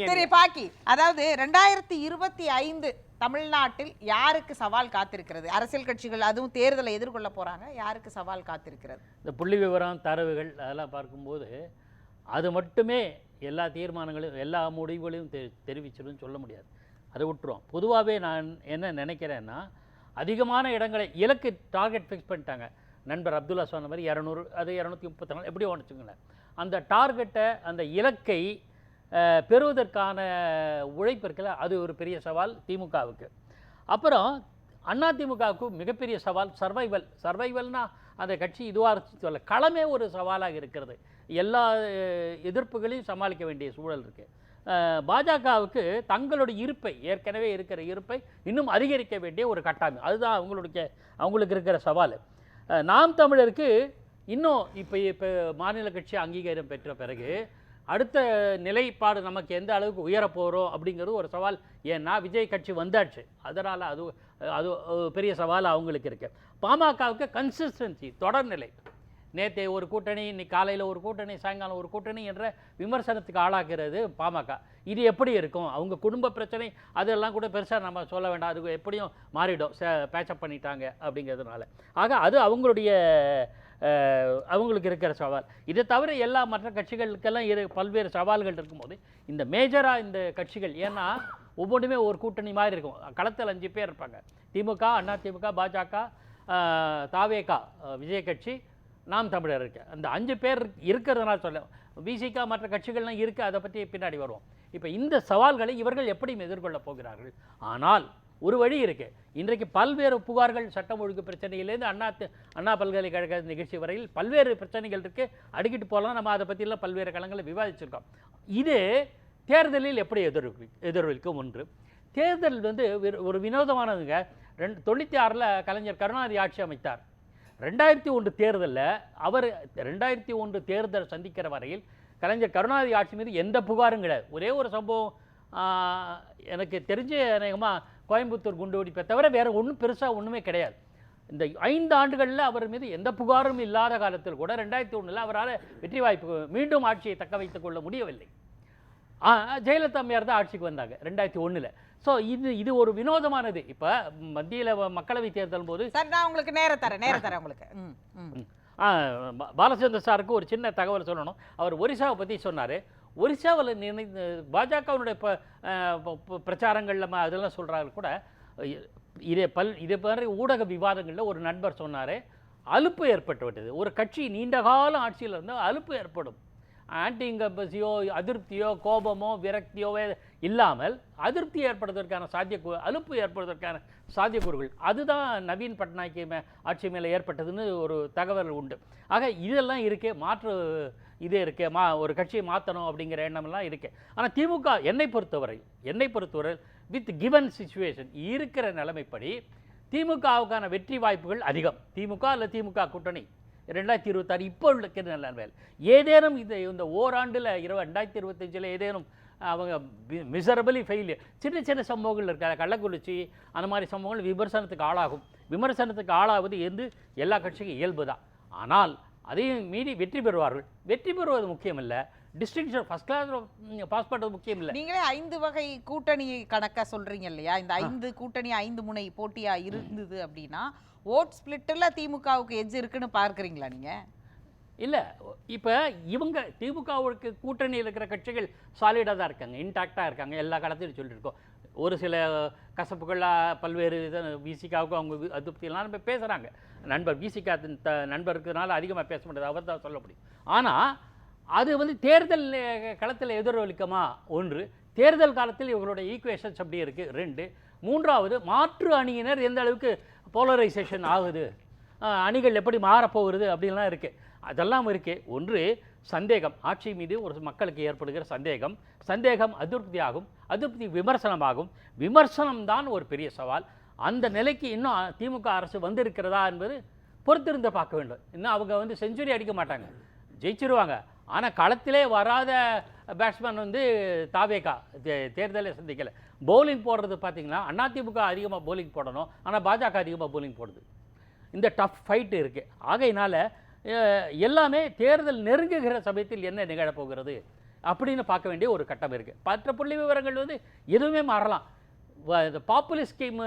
சரி பாக்கி. அதாவது ரெண்டாயிரத்தி இருபத்தி ஐந்து தமிழ்நாட்டில் யாருக்கு சவால் காத்திருக்கிறது? அரசியல் கட்சிகள் அதுவும் தேர்தலை எதிர்கொள்ள போறாங்க. யாருக்கு சவால் காத்திருக்கிறது? இந்த புள்ளி விவரம் தரவுகள் அதெல்லாம் பார்க்கும்போது அது மட்டுமே எல்லா தீர்மானங்களையும் எல்லா முடிவுகளையும் தெ தெரிவிச்சிடும் சொல்ல முடியாது. அதை விட்டுரும் பொதுவாகவே நான் என்ன நினைக்கிறேன்னா அதிகமான இடங்களை இலக்கு டார்கெட் ஃபிக்ஸ் பண்ணிட்டாங்க. நண்பர் அப்துல்லா சொன்ன மாதிரி இரநூறு அது இரநூத்தி முப்பத்தி நாலு எப்படி வச்சுங்களேன் அந்த டார்கெட்டை அந்த இலக்கை பெறுவதற்கான உழைப்பு இருக்குல்ல அது ஒரு பெரிய சவால் திமுகவுக்கு. அப்புறம் அண்ணா திமுகவுக்கு மிகப்பெரிய சவால் சர்வைவல். சர்வைவல்னால் அந்த கட்சி இதுவாக சொல்ல களமே ஒரு சவாலாக இருக்கிறது. எல்லா எதிர்ப்புகளையும் சமாளிக்க வேண்டிய சூழல் இருக்குது பாஜகவுக்கு தங்களுடைய இருப்பை ஏற்கனவே இருக்கிற இருப்பை இன்னும் அதிகரிக்க வேண்டிய ஒரு கட்டாயம். அதுதான் அவங்களுடைய அவங்களுக்கு இருக்கிற சவால். நாம் தமிழருக்கு இன்னும் இப்போ இப்போ மாநில கட்சி அங்கீகாரம் பெற்ற பிறகு அடுத்த நிலைப்பாடு நமக்கு எந்த அளவுக்கு உயரப் போகிறோம் அப்படிங்கிறது ஒரு சவால். ஏன்னா விஜய் கட்சி வந்தாச்சு. அதனால் அது அது பெரிய சவால் அவங்களுக்கு இருக்குது பாமகவுக்கு கன்சிஸ்டன்சி தொடர்நிலை நேற்று ஒரு கூட்டணி இன்னைக்கு காலையில் ஒரு கூட்டணி சாயங்காலம் ஒரு கூட்டணி என்ற விமர்சனத்துக்கு ஆளாக்குறது பாமக. இது எப்படி இருக்கும்? அவங்க குடும்ப பிரச்சனை அதெல்லாம் கூட பெருசாக நம்ம சொல்ல வேண்டாம். அது எப்படியும் மாறிடும். பேச்சப் பண்ணிட்டாங்க அப்படிங்கிறதுனால. ஆக அது அவங்களுடைய அவங்களுக்கு இருக்கிற சவால். இதை தவிர எல்லா மற்ற கட்சிகளுக்கெல்லாம் இரு பல்வேறு சவால்கள் இருக்கும்போது இந்த மேஜராக இந்த கட்சிகள் ஏன்னா ஒவ்வொன்றுமே ஒரு கூட்டணி மாதிரி இருக்கும். களத்தில் அஞ்சு பேர் இருப்பாங்க. திமுக அண்ணா திமுக பாஜக தாவேகா விஜய கட்சி நாம் தமிழர் இருக்கு. அந்த அஞ்சு பேர் இருக்கிறதுனால சொல்ல விசிகா மற்ற கட்சிகள்லாம் இருக்குது அதை பற்றி பின்னாடி வருவோம். இப்போ இந்த சவால்களை இவர்கள் எப்படி எதிர்கொள்ளப் போகிறார்கள். ஆனால் ஒரு வழி இருக்குது இன்றைக்கு பல்வேறு புகார்கள் சட்டம் ஒழுங்கு பிரச்சனையிலேருந்து அண்ணா அண்ணா பல்கலைக்கழக நிகழ்ச்சி வரையில் பல்வேறு பிரச்சனைகள் இருக்குது அடுக்கிட்டு போகலாம். நம்ம அதை பற்றிலாம் பல்வேறு களங்களை விவாதிச்சிருக்கோம். இது தேர்தலில் எப்படி எதிர்வி எதிர்வலிக்கும் ஒன்று. தேர்தல் வந்து ஒரு- ஒரு வினோதமானதுங்க. ரெண்டு தொண்ணூற்றி ஆறில் கலைஞர் கருணாநிதி ஆட்சி அமைத்தார். ரெண்டாயிரத்தி ஒன்று தேர்தலில் அவர் ரெண்டாயிரத்தி ஒன்று தேர்தல் சந்திக்கிற வரையில் கலைஞர் கருணாநிதி ஆட்சி மீது எந்த புகாரும் கிடையாது. ஒரே ஒரு சம்பவம் எனக்கு தெரிஞ்சு அநேகமாக கோயம்புத்தூர் குண்டுவெடிப்பை தவிர வேறு ஒன்றும் பெருசாக ஒன்றுமே கிடையாது. இந்த ஐந்து ஆண்டுகளில் அவர் மீது எந்த புகாரும் இல்லாத காலத்தில் கூட ரெண்டாயிரத்தி ஒன்றில் அவரால் வெற்றி வாய்ப்பு மீண்டும் ஆட்சியை தக்க வைத்துக் கொள்ள முடியவில்லை. ஜெயலலிதா அம்மையார் தான் ஆட்சிக்கு வந்தாங்க ரெண்டாயிரத்தி ஒன்றில் ஸோ இது இது ஒரு வினோதமானது. இப்போ மத்தியில் மக்களவை தேர்தல் போது சார் நான் உங்களுக்கு நேரம் தரேன் நேரம் தரேன் உங்களுக்கு. பாலச்சந்திர சாருக்கு ஒரு சின்ன தகவல் சொல்லணும். அவர் ஒரிசாவை பற்றி சொன்னார். ஒரிசாவில் நினைந்து பாஜகவினுடைய ப பிரச்சாரங்களில் அதெல்லாம் சொல்கிறாங்க கூட இதே பல் இதே மாதிரி ஊடக விவாதங்களில் ஒரு நண்பர் சொன்னார் அலுப்பு ஏற்பட்டு விட்டது. ஒரு கட்சி நீண்ட காலம் ஆட்சியில் இருந்தால் அலுப்பு ஏற்படும். ஆன்டி இன்கம்பசியோ அதிருப்தியோ கோபமோ விரக்தியோ இல்லாமல் அதிருப்தி ஏற்படுவதற்கான சாத்தியக்கூ அலுப்பு ஏற்படுவதற்கான சாத்தியக்கூறுகள். அதுதான் நவீன் பட்நாயக் மே ஆட்சி மேலே ஏற்பட்டதுன்னு ஒரு தகவல் உண்டு. ஆக இதெல்லாம் இருக்கே மாற்று இது இருக்கே மா ஒரு கட்சியை மாற்றணும் அப்படிங்கிற எண்ணமெல்லாம் இருக்குது ஆனால் திமுக என்னை பொறுத்தவரை என்னை பொறுத்தவரை வித் கிவன் சுச்சுவேஷன் இருக்கிற நிலைமைப்படி திமுகவுக்கான வெற்றி வாய்ப்புகள் அதிகம். திமுக இல்லை திமுக கூட்டணி. ரெண்டாயிரத்தி இருபத்தாறு இப்போ இருக்கிற நிலைமையில் ஏதேனும் இந்த இந்த ஓராண்டில் இருபது ரெண்டாயிரத்தி இருபத்தஞ்சில் ஏதேனும் அவங்க மிசரபிளி ஃபெயிலியர் சின்ன சின்ன சம்பவங்கள் இருக்காது கள்ளக்குறிச்சி அந்த மாதிரி சம்பவங்கள் விமர்சனத்துக்கு ஆளாகும். விமர்சனத்துக்கு ஆளாவது என்று எல்லா கட்சிக்கும் இயல்பு தான் ஆனால் அதையும் மீறி வெற்றி பெறுவார்கள். வெற்றி பெறுவது முக்கியமில்லை. டிஸ்டிங்ஷன் ஃபஸ்ட் கிளாஸ் பாஸ் பண்ணுறது முக்கியம் இல்லை. நீங்களே ஐந்து வகை கூட்டணி கணக்கா சொல்றீங்க இல்லையா? இந்த ஐந்து கூட்டணி ஐந்து முனை போட்டியா இருந்தது அப்படின்னா ஓட் ஸ்பிளிட்ல திமுகவுக்கு எஜ் இருக்குன்னு பார்க்கறீங்களா நீங்க? இல்லை இப்போ இவங்க திமுகவுக்கு கூட்டணியில் இருக்கிற கட்சிகள் சாலிடாக தான் இருக்காங்க இன்டாக்டாக இருக்காங்க எல்லா காலத்திலும் சொல்லியிருக்கோம் ஒரு சில கசப்புகள் பல்வேறு இது விசிகாவுக்கும் அவங்க அதிருப்தியெல்லாம் நம்ம பேசுகிறாங்க நண்பர் விசிகா த நண்பர் இருக்கிறதுனால அதிகமாக பேச முடியாது அவர் தான் சொல்ல முடியும். ஆனால் அது வந்து தேர்தல் களத்தில் எதிரொலிக்கமா? ஒன்று. தேர்தல் காலத்தில் இவர்களுடைய ஈக்குவேஷன்ஸ் அப்படி இருக்குது ரெண்டு. மூன்றாவது மாற்று அணியினர் எந்த அளவுக்கு போலரைசேஷன் ஆகுது? அணிகள் எப்படி மாறப்போகிறது அப்படின்லாம் இருக்குது அதெல்லாம் இருக்குது ஒன்று சந்தேகம். ஆட்சி மீது ஒரு மக்களுக்கு ஏற்படுகிற சந்தேகம். சந்தேகம் அதிருப்தியாகும் அதிருப்தி விமர்சனமாகும். விமர்சனம் தான் ஒரு பெரிய சவால். அந்த நிலைக்கு இன்னும் திமுக அரசு வந்திருக்கிறதா என்பது பொறுத்திருந்து பார்க்க வேண்டும். இன்னும் அவங்க வந்து செஞ்சுரி அடிக்க மாட்டாங்க. ஜெயிச்சிருவாங்க. ஆனால் களத்திலே வராத பேட்ஸ்மேன் வந்து தாவேகா. தேர்தலை சந்திக்கலை. பவுலிங் போடுறது பார்த்தீங்கன்னா அதிமுக அதிகமாக பவுலிங் போடணும். ஆனால் பாஜக அதிகமாக பவுலிங் போடுது. இந்த டஃப் ஃபைட்டு இருக்குது ஆகையினால் எல்லாமே தேர்தல் நெருங்குகிற சமயத்தில் என்ன நிகழப்போகிறது? அப்படின்னு பார்க்க வேண்டிய ஒரு கட்டம் இருக்குது மற்ற புள்ளி விவரங்கள் வந்து எதுவுமே மாறலாம். இந்த பாப்புலர் ஸ்கீம்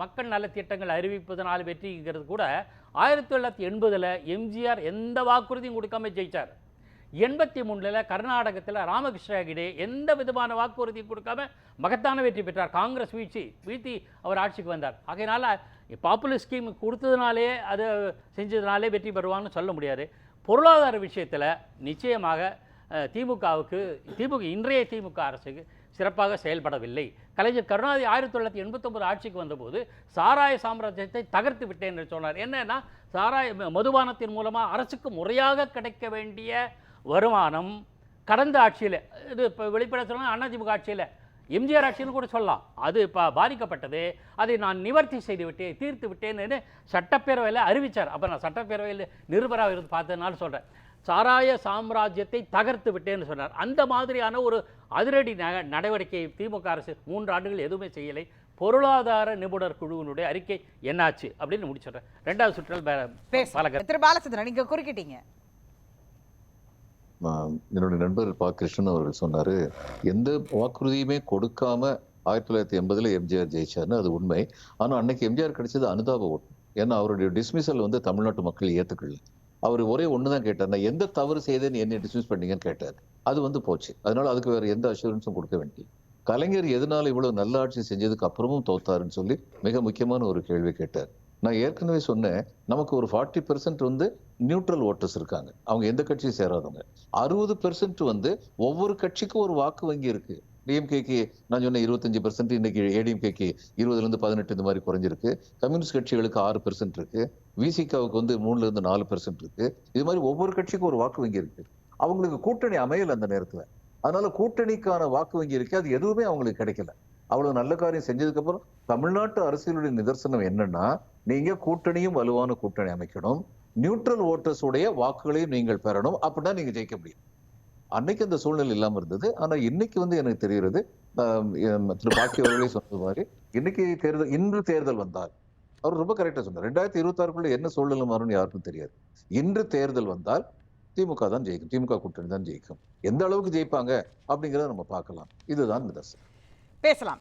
மக்கள் நலத்திட்டங்கள் அறிவிப்பதனால் வெற்றிங்கிறது கூட ஆயிரத்தி தொள்ளாயிரத்தி எண்பதில் எம்ஜிஆர் எந்த வாக்குறுதியும் கொடுக்காம ஜெயிச்சார். எண்பத்தி மூணில் கர்நாடகத்தில் ராமகிருஷ்ண ஹெகடே எந்த விதமான வாக்குறுதியும் கொடுக்காம மகத்தான வெற்றி பெற்றார். காங்கிரஸ் வீழ்ச்சி வீழ்த்தி அவர் ஆட்சிக்கு வந்தார். ஆகையினால் பாப்புலர் ஸ்கீம் கொடுத்ததுனாலே அது செஞ்சதுனாலே வெற்றி பெறுவான்னு சொல்ல முடியாது. பொருளாதார விஷயத்தில் நிச்சயமாக திமுகவுக்கு திமுக இன்றைய திமுக அரசுக்கு சிறப்பாக செயல்படவில்லை. கலைஞர் கருணாநிதி ஆயிரத்தி தொள்ளாயிரத்தி எண்பத்தொம்பது ஆட்சிக்கு வந்தபோது சாராய சாம்ராஜ்யத்தை தகர்த்து விட்டேன் என்று சொன்னார். என்னன்னா சாராய மதுபானத்தின் மூலமாக அரசுக்கு முறையாக கிடைக்க வேண்டிய வருமானம் கடந்த ஆட்சியில் இது இப்போ வெளிப்பட சொன்னால் அதிமுக ஆட்சியில் எம்ஜிஆர் ஆட்சின்னு கூட சொல்லலாம். அது இப்போ பாதிக்கப்பட்டது. அதை நான் நிவர்த்தி செய்து விட்டேன் தீர்த்து விட்டேன்னு சட்டப்பேரவையில் அறிவித்தார் அப்போ நான் சட்டப்பேரவையில் நிருபராக இருந்து பார்த்ததுனால சொல்கிறேன் சாராய சாம்ராஜ்யத்தை தகர்த்து விட்டேன்னு சொன்னார். அந்த மாதிரியான ஒரு அதிரடி நடவடிக்கை திமுக அரசு மூன்று ஆண்டுகள் எதுவுமே செய்யலை. பொருளாதார நிபுணர் குழுவினுடைய அறிக்கை என்னாச்சு அப்படின்னு முடிச்சிடுறேன். ரெண்டாவது சுற்றில் திரு. பாலச்சந்திரன் நீங்க குறுக்கிட்டீங்க. என்னுடைய நண்பர் பா. கிருஷ்ணன் அவர்கள் சொன்னார் எந்த வாக்குறுதியுமே கொடுக்காம ஆயிரத்தி தொள்ளாயிரத்தி எண்பதில் எம்ஜிஆர் ஜெயிச்சாருன்னு அது உண்மை. ஆனால் அன்னைக்கு எம்ஜிஆர் கிடைச்சது அனுதாப ஓட்டு. ஏன்னா அவருடைய டிஸ்மிசல் வந்து தமிழ்நாட்டு மக்கள் ஏற்றுக்கல அவர் ஒரே ஒன்று தான் கேட்டார் நான் எந்த தவறு செய்தேன்னு என்ன டிஸ்மிஸ் பண்ணீங்கன்னு கேட்டார். அது வந்து போச்சு. அதனால அதுக்கு வேறு எந்த அஷூரன்ஸும் கொடுக்க வேண்டிய கலைஞர் எதனால இவ்வளவு நல்ல ஆட்சி செஞ்சதுக்கு அப்புறமும் தோத்தாருன்னு சொல்லி மிக முக்கியமான ஒரு கேள்வி கேட்டார். நான் ஏற்கனவே சொன்னேன் நமக்கு ஒரு ஃபார்ட்டி பெர்சன்ட் வந்து நியூட்ரல் ஓட்டர்ஸ் இருக்காங்க. அவங்க எந்த கட்சியும் சேராதவங்க. அறுபது பெர்சன்ட் வந்து ஒவ்வொரு கட்சிக்கும் ஒரு வாக்கு வங்கி இருக்கு. டிஎம்கேக்கு நான் சொன்னேன் இருபத்தஞ்சு பெர்சன்ட் இன்னைக்கு ஏடிஎம்கேக்கு இருபதுலேருந்து பதினெட்டு இந்த மாதிரி குறைஞ்சிருக்கு. கம்யூனிஸ்ட் கட்சிகளுக்கு ஆறு பெர்சன்ட் இருக்கு. விசிகாவுக்கு வந்து மூணுலேருந்து நாலு பெர்சன்ட் இருக்கு. இது மாதிரி ஒவ்வொரு கட்சிக்கும் ஒரு வாக்கு வங்கி இருக்கு. அவங்களுக்கு கூட்டணி அமையல அந்த நேரத்தில். அதனால கூட்டணிக்கான வாக்கு வங்கி இருக்கு அது எதுவுமே அவங்களுக்கு கிடைக்கல. அவ்வளவு நல்ல காரியம் செஞ்சதுக்கு அப்புறம் தமிழ்நாட்டு அரசியலுடைய நிதர்சனம் என்னன்னா நீங்க கூட்டணியும் வலுவான கூட்டணி அமைக்கணும். நியூட்ரல் ஓட்டர்ஸ் உடைய வாக்குகளையும் நீங்கள் பெறணும். அப்படின்னா நீங்க ஜெயிக்க முடியும். அன்னைக்கு அந்த சூழ்நிலை இல்லாமல் இருந்தது. ஆனா இன்னைக்கு வந்து எனக்கு தெரிகிறது திரு பாக்கி அவர்களே சொன்னது மாதிரி இன்னைக்கு தேர்தல் இன்று தேர்தல் வந்தால் அவர் ரொம்ப கரெக்டா சொன்னார். ரெண்டாயிரத்தி இருபத்தி ஆறுக்குள்ள என்ன சூழ்நிலை மாறும்னு யாருக்கும் தெரியாது. இன்று தேர்தல் வந்தால் திமுக தான் ஜெயிக்கும். திமுக கூட்டணி தான் ஜெயிக்கும். எந்த அளவுக்கு ஜெயிப்பாங்க அப்படிங்கிறத நம்ம பார்க்கலாம். இதுதான் நிதர்சனம். பேசலாம்.